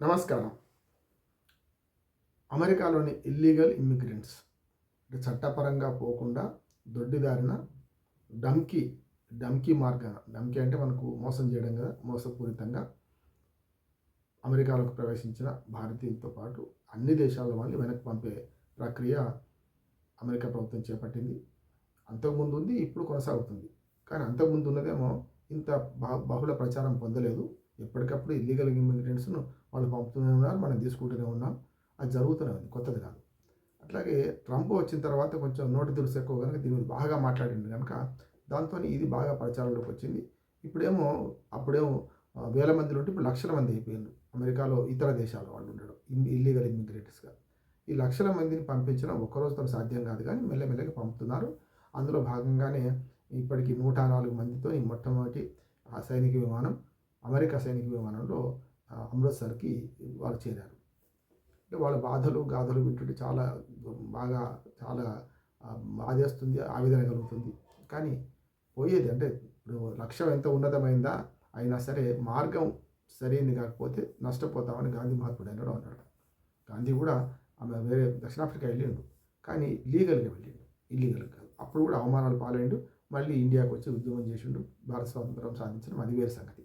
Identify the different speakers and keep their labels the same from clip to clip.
Speaker 1: నమస్కారం. అమెరికాలోని illegal immigrants అంటే చట్టపరంగా పోకుండా దొడ్డిదారిన డమ్కి డమ్కి మార్గాన డమ్కి అంటే మనకు మోసం చేయడం కదా మోసపూరితంగా అమెరికాలోకి ప్రవేశించిన భారతీయులతో పాటు అన్ని దేశాల వాళ్ళు వెనక్కి పంపే ప్రక్రియ అమెరికా ప్రభుత్వం చేపట్టింది. అంతకుముందు ఉంది ఇప్పుడు కొనసాగుతుంది. కానీ అంతకుముందు ఉన్నదేమో ఇంత బహుళ ప్రచారం పొందలేదు. ఎప్పటికప్పుడు ఇల్లీగల్ ఇమిగ్రెంట్స్ను వాళ్ళు పంపుతూనే ఉన్నారు మనం తీసుకుంటూనే ఉన్నాం. అది జరుగుతూనే ఉంది కొత్తది కాదు. అట్లాగే ట్రంప్ వచ్చిన తర్వాత కొంచెం నోటి దురుసు ఎక్కువ కనుక దీని మీద బాగా మాట్లాడింది కనుక దాంతో ఇది బాగా ప్రచారంలోకి వచ్చింది. ఇప్పుడేమో అప్పుడేమో వేల మందిలో ఉంటే ఇప్పుడు లక్షల మంది అయిపోయింది అమెరికాలో ఇతర దేశాల వాళ్ళు ఉండడం ఇల్లీగల్ ఇమిగ్రేటర్స్గా ఈ లక్షల మందిని పంపించడం ఒక్కరోజుతో సాధ్యం కాదు కానీ మెల్లమెల్లగా పంపుతున్నారు. అందులో భాగంగానే ఇప్పటికి నూట నాలుగు మందితో ఈ మొట్టమొదటి ఆ సైనిక విమానం అమెరికా సైనిక విమానంలో అమృత్సర్కి వాళ్ళు చేరారు. అంటే వాళ్ళ బాధలు గాథలు వింటుంటే చాలా బాగా చాలా బాధేస్తుంది ఆవేదన కలుగుతుంది. కానీ పోయేది అంటే ఇప్పుడు లక్ష్యం ఎంత ఉన్నతమైందా అయినా సరే మార్గం సరైనది కాకపోతే నష్టపోతామని గాంధీ మహాత్ముడు అన్నాడు అన్నాడు. గాంధీ కూడా ఆమె వేరే దక్షిణాఫ్రికా వెళ్ళిండు. కానీ లీగల్గా వెళ్ళిండు. ఇల్లీగల్ కాదు. అప్పుడు కూడా అవమానాలు పాలైండు. మళ్ళీ ఇండియాకు వచ్చి ఉద్యమం చేసిండు. భారత స్వాతంత్రం సాధించడం అది వేరే సంగతి.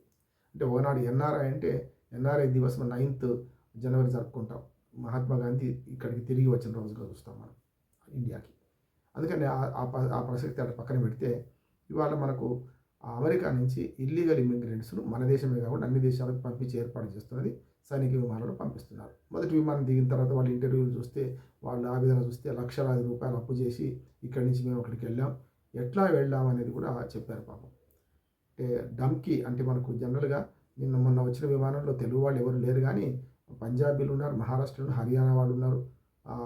Speaker 1: అంటే ఒకనాడు ఎన్ఆర్ఐ అంటే ఎన్ఆర్ఐ దివస్ నైన్త్ జనవరి జరుపుకుంటాం. మహాత్మా గాంధీ ఇక్కడికి తిరిగి వచ్చిన రోజుగా చూస్తాం మనం ఇండియాకి. అందుకని ఆ- ప- ఆ ప్రసక్తి అక్కడ పక్కన పెడితే ఇవాళ మనకు ఆ అమెరికా నుంచి ఇల్లీగల్ ఇమిగ్రెంట్స్ను మన దేశమే కాకుండా అన్ని దేశాలకు పంపించి ఏర్పాటు చేస్తున్నది సైనిక విమానాలు పంపిస్తున్నారు. మొదటి విమానం దిగిన తర్వాత వాళ్ళ ఇంటర్వ్యూలు చూస్తే వాళ్ళ ఆవేదన చూస్తే లక్షలాది రూపాయలు అప్పు చేసి ఇక్కడి నుంచి మేము అక్కడికి వెళ్ళాం. ఎట్లా వెళ్ళాం అనేది కూడా చెప్పారు పాపం. అంటే డమ్కి అంటే మనకు జనరల్గా నిన్న మొన్న వచ్చిన విమానంలో తెలుగు వాళ్ళు ఎవరు లేరు కానీ పంజాబీలు ఉన్నారు మహారాష్ట్రలో హర్యానా వాళ్ళు ఉన్నారు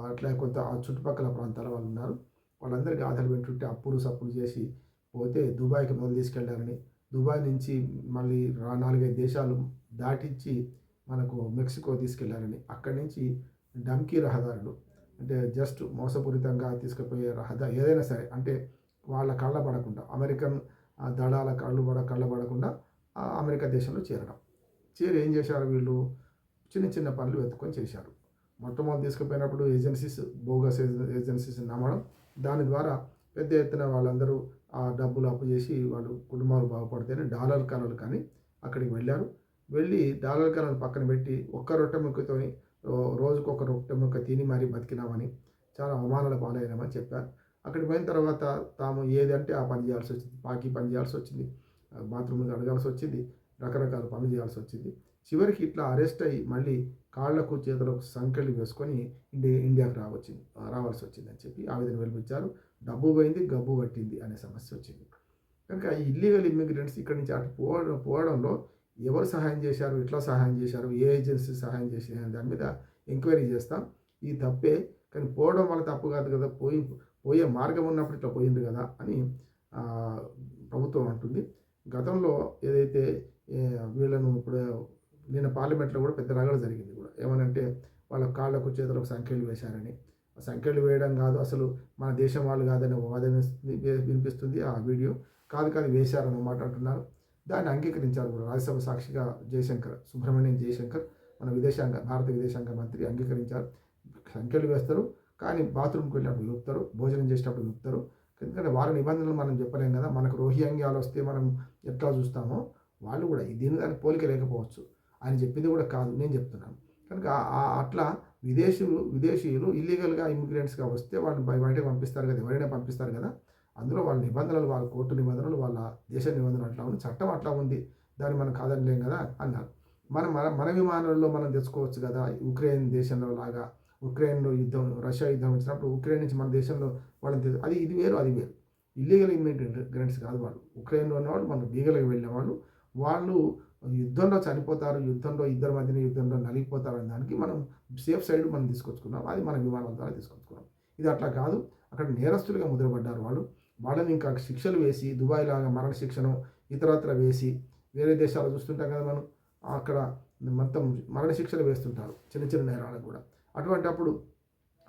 Speaker 1: అట్లా కొంత ఆ చుట్టుపక్కల ప్రాంతాల వాళ్ళు ఉన్నారు. వాళ్ళందరికీ ఆధార్ పెట్టుంటే అప్పులు సప్పులు చేసి పోతే దుబాయ్కి మొదలు తీసుకెళ్ళారని దుబాయ్ నుంచి మళ్ళీ నాలుగైదు దేశాలు దాటించి మనకు మెక్సికో తీసుకెళ్ళారని అక్కడి నుంచి డమ్కీ రహదారులు అంటే జస్ట్ మోసపూరితంగా తీసుకుపోయే రహదారి ఏదైనా సరే అంటే వాళ్ళ కళ్ళ పడకుండా అమెరికన్ దళాల కళ్ళు పడ కళ్ళ పడకుండా అమెరికా దేశంలో చేరడం. చేరి ఏం చేశారు వీళ్ళు? చిన్న చిన్న పనులు వెతుక్కొని చేశారు. మొట్టమొదటి తీసుకుపోయినప్పుడు ఏజెన్సీస్ బోగస్ ఏజెన్సీస్ నమ్మడం. దాని ద్వారా పెద్ద ఎత్తున వాళ్ళందరూ ఆ డబ్బులు అప్పు చేసి వాళ్ళు కుటుంబాలు బాగుపడితేనే డాలర్ కనులు కానీ అక్కడికి వెళ్ళారు. వెళ్ళి డాలర్ కనులు పక్కన పెట్టి ఒక్క రొట్టె ముక్కతోని రోజుకు ఒక రొట్టె ముక్క తిని మరీ బతికినామని చాలా అవమానాల పాలైనామని చెప్పారు. అక్కడికి పోయిన తర్వాత తాము ఏదంటే ఆ పని చేయాల్సి వచ్చింది పాకి పని చేయాల్సి వచ్చింది. బాత్రూమ్లు అడగాల్సి వచ్చింది రకరకాల పనులు చేయాల్సి వచ్చింది. చివరికి ఇట్లా అరెస్ట్ అయ్యి మళ్ళీ కాళ్ళకు చేతులకు సంకెళ్ళు వేసుకొని ఇండియా ఇండియాకి రావచ్చింది రావాల్సి వచ్చింది అని చెప్పి ఆవేదన వెలిపించారు. డబ్బు పోయింది గబ్బు పట్టింది అనే సమస్య వచ్చింది. కనుక ఈ ఇల్లీగల్ ఇమ్మిగ్రెంట్స్ ఇక్కడి నుంచి అటు పోవడం పోవడంలో ఎవరు సహాయం చేశారు ఎట్లా సహాయం చేశారు ఏ ఏజెన్సీ సహాయం చేశారు దాని మీద ఎంక్వైరీ చేస్తాం. ఈ తప్పే కానీ పోవడం వల్ల తప్పు కాదు కదా పోయి పోయే మార్గం ఉన్నప్పుడు ఇట్లా పోయింది కదా అని ప్రభుత్వం అంటుంది. గతంలో ఏదైతే వీళ్ళను ఇప్పుడు నిన్న పార్లమెంట్లో కూడా పెద్ద రగడ జరిగింది కూడా. ఏమనంటే వాళ్ళ కాళ్ళకు చేతులకు సంఖ్యలు వేశారని. సంఖ్యలు వేయడం కాదు అసలు మన దేశం వాళ్ళు కాదనే వాదన వినిపిస్తుంది ఆ వీడియో. కాదు కాదు వేశారని అంటున్నారు దాన్ని అంగీకరించారు కూడా రాజ్యసభ సాక్షిగా జయశంకర్ సుబ్రహ్మణ్యం జయశంకర్. మన విదేశాంగ భారత విదేశాంగ మంత్రి అంగీకరించారు. సంఖ్యలు వేస్తారు కానీ బాత్రూమ్కి వెళ్ళినప్పుడు విప్పుతారు భోజనం చేసేటప్పుడు విప్పుతారు ఎందుకంటే వారి నిబంధనలు మనం చెప్పలేం కదా. మనకు రోహింగ్యాలు వస్తే మనం ఎట్లా చూస్తామో వాళ్ళు కూడా దీని దానికి పోలిక లేకపోవచ్చు. ఆయన చెప్పింది కూడా కాదు. నేను చెప్తున్నాను. కనుక అట్లా విదేశీయులు విదేశీయులు ఇల్లీగల్గా ఇమిగ్రెంట్స్గా వస్తే వాళ్ళు బయటకు పంపిస్తారు కదా. ఎవరైనా పంపిస్తారు కదా. అందులో వాళ్ళ నిబంధనలు వాళ్ళ కోర్టు నిబంధనలు వాళ్ళ దేశ నిబంధనలు అట్లా ఉంది. చట్టం అట్లా ఉంది. దాన్ని మనం కాదనలేం కదా అన్నారు. మనం మన మన విమానాల్లో మనం తెచ్చుకోవచ్చు కదా. ఉక్రెయిన్ దేశంలో లాగా. ఉక్రెయిన్లో యుద్ధం రష్యా యుద్ధం వచ్చినప్పుడు ఉక్రెయిన్ నుంచి మన దేశంలో వాళ్ళని అది ఇది వేరు అది వేరు. ఇల్లీగల్ ఇమిగ్రెంట్స్ కాదు వాళ్ళు. ఉక్రెయిన్లో ఉన్నవాళ్ళు మన లీగల్గా వెళ్ళిన వాళ్ళు వాళ్ళు యుద్ధంలో చనిపోతారు యుద్ధంలో ఇద్దరు మధ్యన యుద్ధంలో నలిగిపోతారు అనే దానికి మనం సేఫ్ సైడ్ మనం తీసుకొచ్చుకున్నాం. అది మన విమానాల ద్వారా తీసుకొచ్చుకున్నాం. ఇది అట్లా కాదు. అక్కడ నేరస్తులుగా ముద్రపడ్డారు వాళ్ళు. వాళ్ళని ఇంకా శిక్షలు వేసి దుబాయ్ లాగా మరణ శిక్షను ఇతరత్ర వేసి వేరే దేశాలు చూస్తుంటాం కదా మనం అక్కడ మొత్తం మరణ శిక్షలు వేస్తుంటారు. చిన్న చిన్న నేరాలకు కూడా. అటువంటి అప్పుడు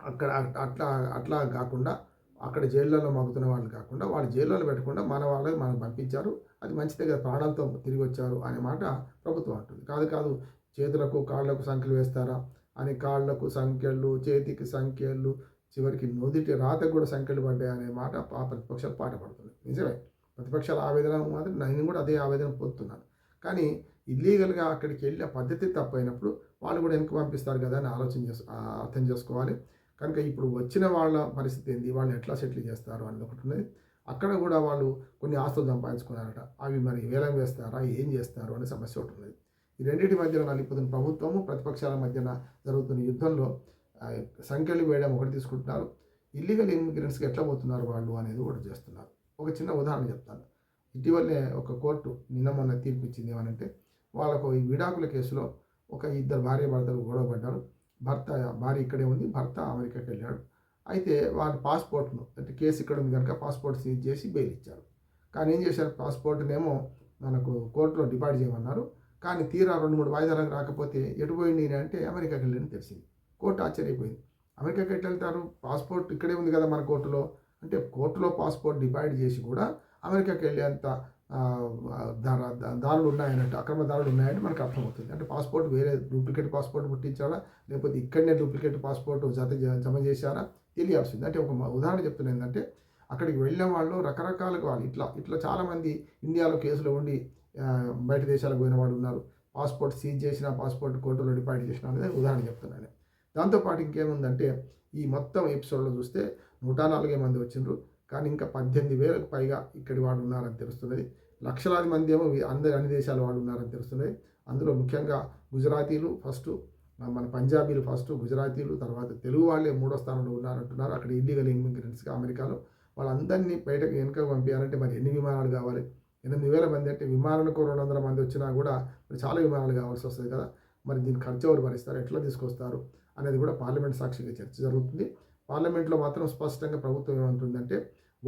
Speaker 1: అక్కడ అట్లా అట్లా కాకుండా అక్కడ జైళ్ళలో మగ్గుతున్న వాళ్ళు కాకుండా వాళ్ళు జైల్లో పెట్టకుండా మన వాళ్ళని మనం పంపించారు. అది మంచిదే కదా ప్రాణాలతో తిరిగి వచ్చారు అనే మాట ప్రభుత్వం అంటుంది. కాదు కాదు చేతులకు కాళ్ళకు సంఖ్యలు వేస్తారా అని కాళ్ళకు సంఖ్యలు చేతికి సంఖ్యలు చివరికి నుదుటి రాతకు కూడా సంఖ్యలు పడ్డాయి అనే మాట ఆ ప్రతిపక్షాలు పాట పడుతుంది. నిజమే. ప్రతిపక్షాల ఆవేదన మాత్రం నేను కూడా అదే ఆవేదన పొందుతున్నాను. కానీ ఇల్లీగల్గా అక్కడికి వెళ్ళే పద్ధతి తప్పైనప్పుడు వాళ్ళు కూడా వెనక్కి పంపిస్తారు కదా అని ఆలోచన చేసు అర్థం చేసుకోవాలి. కనుక ఇప్పుడు వచ్చిన వాళ్ళ పరిస్థితి ఏంది? వాళ్ళు ఎట్లా సెటిల్ చేస్తారు అని ఒకటి ఉన్నది. అక్కడ కూడా వాళ్ళు కొన్ని ఆస్తులు సంపాదించుకున్నారట. అవి మరి వేలం వేస్తారా? ఏం చేస్తారు? అనే సమస్య ఒకటి ఉన్నది. ఈ రెండింటి మధ్యన నలిపోతున్న ప్రభుత్వము ప్రతిపక్షాల మధ్యన జరుగుతున్న యుద్ధంలో సంఖ్యలు వేయడం ఒకటి తీసుకుంటున్నారు. ఇల్లీగల్ ఇమిగ్రెంట్స్కి ఎట్లా పోతున్నారు వాళ్ళు అనేది ఒకటి చేస్తున్నారు. ఒక చిన్న ఉదాహరణ చెప్తాను. ఇటీవలనే ఒక కోర్టు నిన్న మొన్న తీర్పు ఇచ్చింది ఏమనంటే వాళ్ళకు ఈ విడాకుల కేసులో ఒక ఇద్దరు భార్య భర్తలు గొడవ పడ్డారు. భర్త భార్య ఇక్కడే ఉంది భర్త అమెరికాకి వెళ్ళాడు. అయితే వారి పాస్పోర్ట్ను అంటే కేసు ఇక్కడ ఉంది కనుక పాస్పోర్ట్ సీజ్ చేసి బెయిల్ ఇచ్చారు. కానీ ఏం చేశారు? పాస్పోర్ట్నేమో మనకు కోర్టులో డిపాజిట్ చేయమన్నారు. కానీ తీరా రెండు మూడు వాయిదాలకు రాకపోతే ఎటుపోయింది అంటే అమెరికాకి వెళ్ళని తెలిసింది. కోర్టు ఆశ్చర్యపోయింది. అమెరికాకి ఎట్లా వెళ్తారు? పాస్పోర్ట్ ఇక్కడే ఉంది కదా మన కోర్టులో. అంటే కోర్టులో పాస్పోర్ట్ డిపాజిట్ చేసి కూడా అమెరికాకి వెళ్ళేంత దారులు ఉన్నాయన్నట్టు అక్రమ దారులు ఉన్నాయంటే మనకు అర్థమవుతుంది. అంటే పాస్పోర్ట్ వేరే డూప్లికేట్ పాస్పోర్ట్ పుట్టించారా లేకపోతే ఇక్కడనే డూప్లికేట్ పాస్పోర్ట్ జత జమ చేశారా? తెలియాల్సింది. అంటే ఒక ఉదాహరణ చెప్తున్నా ఏంటంటే అక్కడికి వెళ్ళిన వాళ్ళు రకరకాలుగా వాళ్ళు ఇట్లా ఇట్లా చాలామంది ఇండియాలో కేసులో ఉండి బయట దేశాలకు పోయిన వాళ్ళు ఉన్నారు. పాస్పోర్ట్ సీజ్ చేసిన పాస్పోర్ట్ కోర్టులో డిపాజిట్ చేసిన అనేది ఉదాహరణ చెప్తున్నాను దాంతోపాటు ఇంకేముందంటే ఈ మొత్తం ఎపిసోడ్లో చూస్తే నూట నాలుగే మంది వచ్చిండ్రు. కానీ ఇంకా పద్దెనిమిది వేలకు పైగా ఇక్కడి వాడు ఉన్నారని తెలుస్తున్నది. లక్షలాది మంది ఏమో అందరి అన్ని దేశాల వాళ్ళు ఉన్నారని తెలుస్తున్నది. అందులో ముఖ్యంగా గుజరాతీలు ఫస్ట్ మన పంజాబీలు ఫస్ట్ గుజరాతీలు తర్వాత తెలుగు వాళ్ళే మూడో స్థానంలో ఉన్నారంటున్నారు. అక్కడ ఇల్లీగల్ ఇమిగ్రెంట్స్గా అమెరికాలో వాళ్ళందరినీ బయటకు వెనుక పంపించాలంటే మరి ఎన్ని విమానాలు కావాలి? ఎనిమిది వేల మంది అంటే విమానాలకు రెండు వందల మంది వచ్చినా కూడా మరి చాలా విమానాలు కావాల్సి వస్తుంది కదా. మరి దీని ఖర్చు ఎవరు భరిస్తారు? ఎట్లా తీసుకొస్తారు? అనేది కూడా పార్లమెంట్ సాక్షిగా చర్చ జరుగుతుంది. పార్లమెంట్లో మాత్రం స్పష్టంగా ప్రభుత్వం ఏమంటుందంటే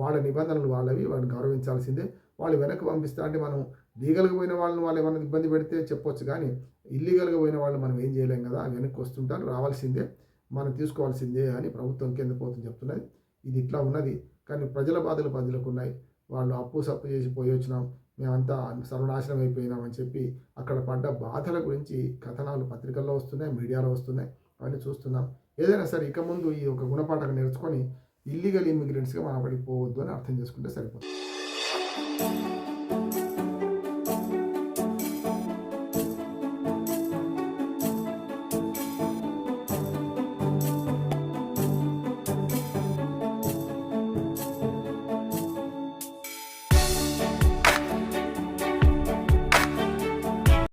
Speaker 1: వాళ్ళ నిబంధనలు వాళ్ళవి వాడిని గౌరవించాల్సిందే. వాళ్ళు వెనక్కి పంపిస్తా అంటే మనం లీగల్గా పోయిన వాళ్ళని వాళ్ళు ఏమైనా ఇబ్బంది పెడితే చెప్పొచ్చు కానీ ఇల్లీగల్గా పోయిన వాళ్ళు మనం ఏం చేయలేం కదా వెనక్కి వస్తుంటారు రావాల్సిందే మనం తీసుకోవాల్సిందే అని ప్రభుత్వం కింద పోతుంది చెప్తున్నది. ఇది ఇట్లా ఉన్నది. కానీ ప్రజల బాధలు ప్రజలకు ఉన్నాయి వాళ్ళు అప్పు సప్పు చేసి పోయి వచ్చినాం మేమంతా సర్వనాశనం అయిపోయినామని చెప్పి అక్కడ పడ్డ బాధల గురించి కథనాలు పత్రికల్లో వస్తున్నాయి మీడియాలో వస్తున్నాయి అవన్నీ చూస్తున్నాం. ఏదైనా సరే ఇక ముందు ఈ ఒక గుణపాఠం నేర్చుకొని ఇల్లీగల్ ఇమిగ్రెంట్స్గా మనం అక్కడికి పోవద్దు అని అర్థం చేసుకుంటే సరిపోతుంది.